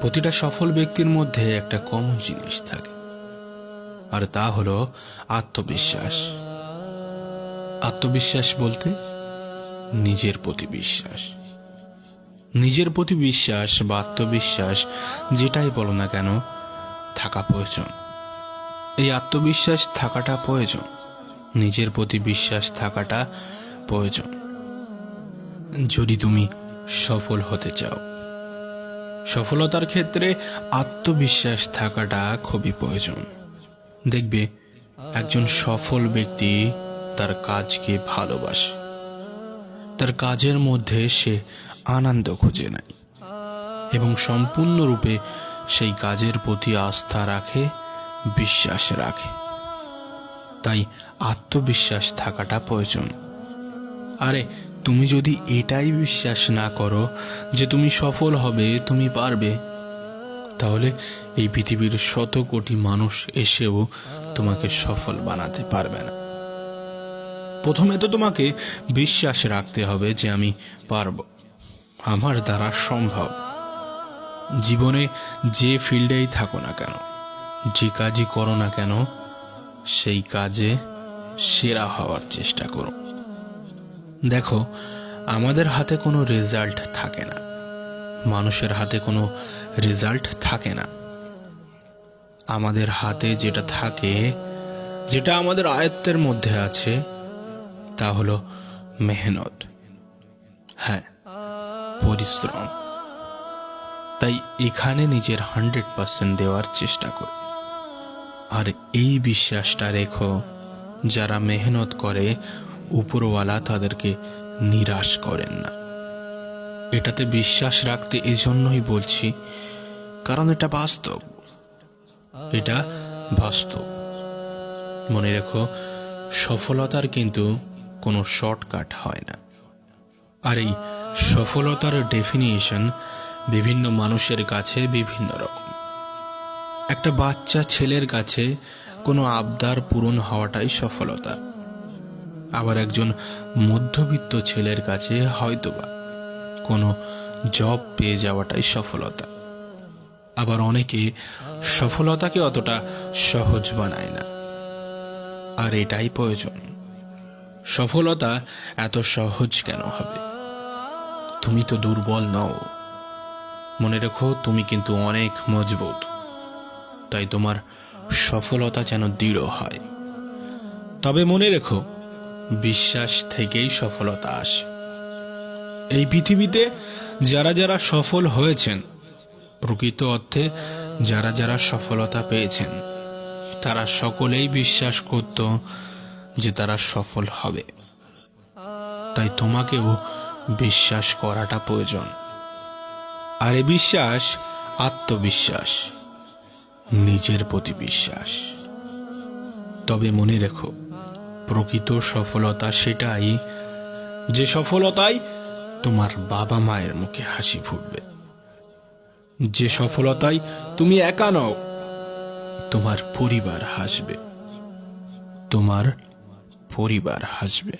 প্রতিটা সফল ব্যক্তির মধ্যে একটা কমন জিনিস থাকে, আর তা হলো আত্মবিশ্বাস। আত্মবিশ্বাস বলতে নিজের প্রতি বিশ্বাস। নিজের প্রতি বিশ্বাস বা আত্মবিশ্বাস যেটাই বলো না কেন, থাকা প্রয়োজন। এই আত্মবিশ্বাস থাকাটা প্রয়োজন, নিজের প্রতি বিশ্বাস থাকাটা প্রয়োজন। যদি তুমি সফল হতে চাও সফলতার ক্ষেত্রে আত্মবিশ্বাস থাকাটা খুবই প্রয়োজন। দেখবে, একজন সফল ব্যক্তি তার কাজকে ভালোবাসে। তার কাজের মধ্যে সে আনন্দ খুঁজে নেয় এবং সম্পূর্ণরূপে সেই কাজের প্রতি আস্থা রাখে, বিশ্বাস রাখে। তাই আত্মবিশ্বাস থাকাটা প্রয়োজন। আরে তুমি যদি এটাই বিশ্বাস না করো যে তুমি সফল হবে, তুমি পারবে। তাহলে এই পৃথিবীর শত কোটি মানুষ এসেও তোমাকে সফল বানাতে পারবে না। প্রথমে তো তোমাকে বিশ্বাস রাখতে হবে যে আমি পারব। আমার দ্বারা সম্ভব। জীবনে যে ফিল্ডেই থাকো না কেন, যে কাজই করো না কেন, সেই কাজে সেরা হওয়ার চেষ্টা করো। দেখো, আমাদের হাতে কোনো রেজাল্ট থাকে না। মানুষের হাতে কোনো রেজাল্ট থাকে না। আমাদের হাতে যেটা থাকে, যেটা আমাদের আয়ত্তের মধ্যে আছে, তা হলো মেহনত। হ্যাঁ পরিশ্রম। তাই এখানে নিজের হান্ড্রেড পার্সেন্ট দেওয়ার চেষ্টা করি। আর এই বিশ্বাসটা রেখো, যারা মেহনত করে উপরওয়ালা তাদেরকে নিরাশ করেন না। এটাতে বিশ্বাস রাখতে এই জন্যই বলছি, কারণ এটা বাস্তব। এটা বাস্তব। মনে রেখো, সফলতার কিন্তু কোনো শর্টকাট হয় না। আর এই সফলতার ডেফিনিশন বিভিন্ন মানুষের কাছে বিভিন্ন রকম। একটা বাচ্চা ছেলের কাছে কোনো আবদার পূরণ হওয়াটাই সফলতা। আবার একজন মধ্যবিত্ত ছেলের কাছে হয়তোবা কোনো জব পেয়ে যাওয়াটাই সফলতা। আবার অনেকে সফলতাকে অতটা সহজ বানায় না। আর এটাই প্রয়োজন। সফলতা এত সহজ কেন হবে? তুমি তো দুর্বল নও। মনে রেখো, তুমি কিন্তু অনেক মজবুত। তাই তোমার সফলতা যেন দৃঢ় হয়। তবে মনে রেখো বিশ্বাস থেকেই সফলতা আসে। এই পৃথিবীতে যারা যারা সফল হয়েছেন, প্রকৃত অর্থে যারা যারা সফলতা পেয়েছেন, তারা সকলেই বিশ্বাস করত যে তারা সফল হবে। তাই তোমাকেও বিশ্বাস করাটা প্রয়োজন। আর এ বিশ্বাস আত্মবিশ্বাস, নিজের প্রতি বিশ্বাস। তবে মনে রেখো প্রকৃত সফলতা সেটাই যে সফলতায় তোমার বাবা মায়ের মুখে হাসি ফুটবে। যে সফলতায় তুমি একা নও, তোমার পরিবার হাসবে। তোমার পরিবার হাসবে।